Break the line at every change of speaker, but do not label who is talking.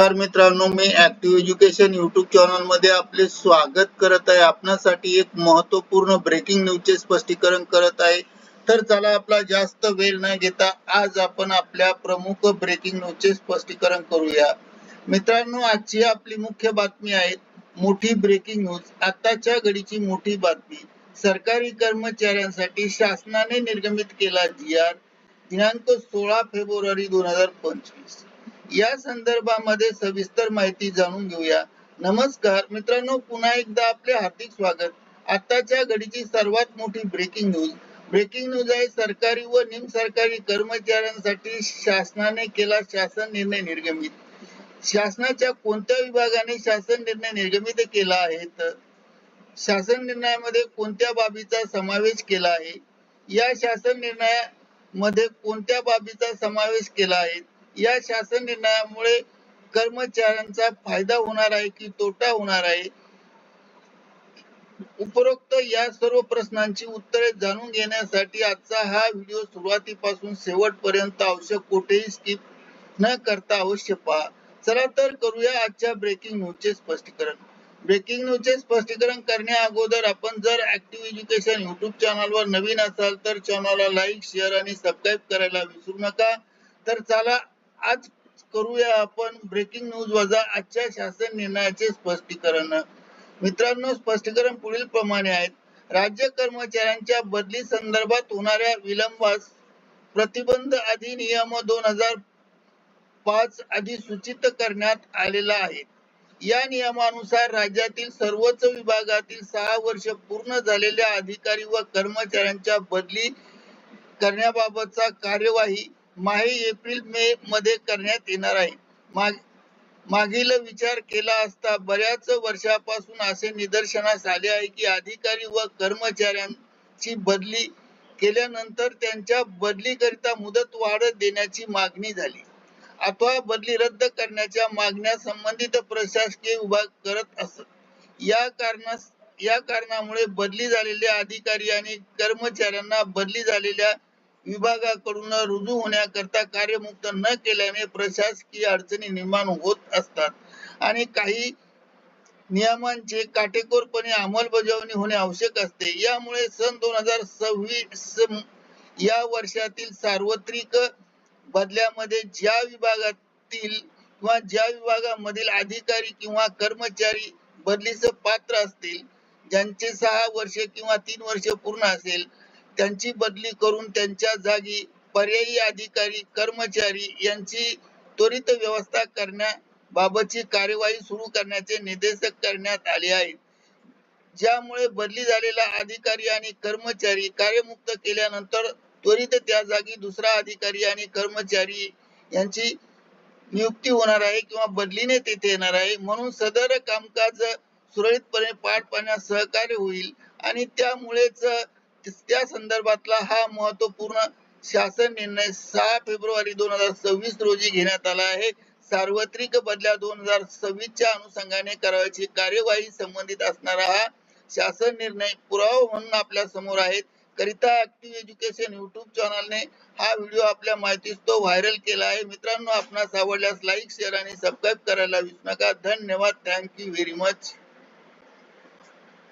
नमस्कार मित्रांनो मी ऍक्टिव्ह एज्युकेशन युट्यूब चॅनलमध्ये आपले स्वागत करत आहे. आपणासाठी एक महत्त्वपूर्ण ब्रेकिंग न्यूजचे स्पष्टीकरण करत आहे. तर चला आपला जास्त वेळ न घेता आज आपण आपल्या प्रमुख ब्रेकिंग न्यूजचे स्पष्टीकरण करूया. मित्रांनो आजची आपली मुख्य बातमी आहे मोठी ब्रेकिंग न्यूज आताच्या घडीची मोठी बातमी. सरकारी कर्मचाऱ्यांसाठी शासनाने निर्गमित केला जी आर दिनांक सोळा फेब्रुवारी दोन हजार पंचवीस. या संदर्भामध्ये सविस्तर माहिती जाणून घेऊया. नमस्कार मित्रांनो पुन्हा एकदा आपले हार्दिक स्वागत. आताच्या घडीची सर्वात मोठी ब्रेकिंग न्यूज ब्रेकिंग न्यूज आहे सरकारी व निमसरकारी कर्मचाऱ्यांसाठी शासनाने केला शासन निर्णय निर्गमित. शासनाच्या कोणत्या विभागाने शासन निर्णय निर्गमित केला आहे? तर शासन निर्णयामध्ये कोणत्या बाबीचा समावेश केला आहे? या शासन निर्णयामध्ये कोणत्या बाबीचा समावेश केला आहे? या शासन निर्णयामुळे कर्मचाऱ्यांचा फायदा होणार आहे की तोटा होणार आहे? उपरोक्त या सर्व प्रश्नांची उत्तरे जाणून घेण्यासाठी आजचा हा व्हिडिओ सुरुवातीपासून शेवटपर्यंत आवश्यक कुठेही स्किप न करता अवश्य पहा. चला तर करूया आजच्या ब्रेकिंग न्यूजचे स्पष्टीकरण. ब्रेकिंग न्यूजचे स्पष्टीकरण करण्या अगोदर आपण जर ऍक्टिव्ह एज्युकेशन युट्यूब चॅनलवर नवीन असाल तर चॅनलला लाईक शेअर आणि सबस्क्राईब करायला विसरू नका. तर चला आज करूया आपण ब्रेकिंग न्यूज वजा आजच्या शासन निर्णयाचे स्पष्टीकरण. मित्रांनो स्पष्टीकरण पुढील प्रमाणे आहेत. राज्य कर्मचाऱ्यांच्या बदली संदर्भात होणाऱ्या विलंबास प्रतिबंध अधिनियम दोन हजार पाच अधिसूचित करण्यात आलेला आहे. या नियमानुसार राज्यातील सर्वच विभागातील सहा वर्ष पूर्ण झालेल्या अधिकारी व कर्मचाऱ्यांच्या बदली करण्याबाबतचा कार्यवाही माहे एप्रिल मे मध्ये करण्यात येणार आहे. माग मागील विचार केला असता बऱ्याच वर्षापासून असे निदर्शनास आले आहे की अधिकारी व कर्मचाऱ्यांची बदली केल्यानंतर त्यांच्या बदलीकरिता मुदत वाढ देण्याची मागणी झाली. अथवा बदली रद्द करण्याच्या मागण्या संबंधित प्रशासकीय विभाग करत असत या कारणास या कारणामुळे बदली झालेल्या अधिकारी आणि कर्मचाऱ्यांना बदली झालेल्या विभागाकडून रुजू होण्याकरता कार्यमुक्त न केल्याने प्रशासकीय अडचणी निर्माण होत असतात. आणि काही नियमांचे काटेकोरपणे अंमलबजावणी होणे आवश्यक असते. यामुळे सन दोन हजार सव्वीस या वर्षातील सार्वत्रिक बदल्यामध्ये ज्या विभागातील किंवा ज्या विभागामधील अधिकारी किंवा कर्मचारी बदलीस पात्र असतील ज्यांचे सहा वर्ष किंवा तीन वर्ष पूर्ण असेल त्यांची बदली करून त्यांच्या जागी पर्यायी अधिकारी कर्मचारी यांची त्वरित व्यवस्था करण्याबाबतची कार्यवाही सुरू करण्याचे निर्देशक करण्यात आले आहेत. ज्यामुळे बदली झालेला अधिकारी आणि कर्मचारी कार्यमुक्त केल्यानंतर त्वरित त्या जागी दुसरा अधिकारी आणि कर्मचारी यांची नियुक्ती होणार आहे किंवा बदलीने तेथे येणार आहे. म्हणून सदर कामकाज सुरळीतपणे पार पाडण्यास सहकार्य होईल आणि त्यामुळेच त्या संदर्भातला हा महत्त्वपूर्ण शासन निर्णय सहा फेब्रुवारी दोन हजार सव्वीस रोजी घेण्यात आला आहे. सार्वत्रिक बदल्या दोन हजार सव्वीस च्या अनुषंगाने करावयाची कार्यवाही संबंधित असणारा हा शासन निर्णय पुरावा म्हणून आपल्यासमोर आहेत. करिता ऍक्टिव्ह एज्युकेशन युट्यूब चॅनलने हा व्हिडिओ आपल्या माहितीस तो व्हायरल केला आहे. मित्रांनो आपणास आवडल्यास लाईक शेअर आणि सबस्क्राईब करायला विसरू नका. धन्यवाद. Thank you very much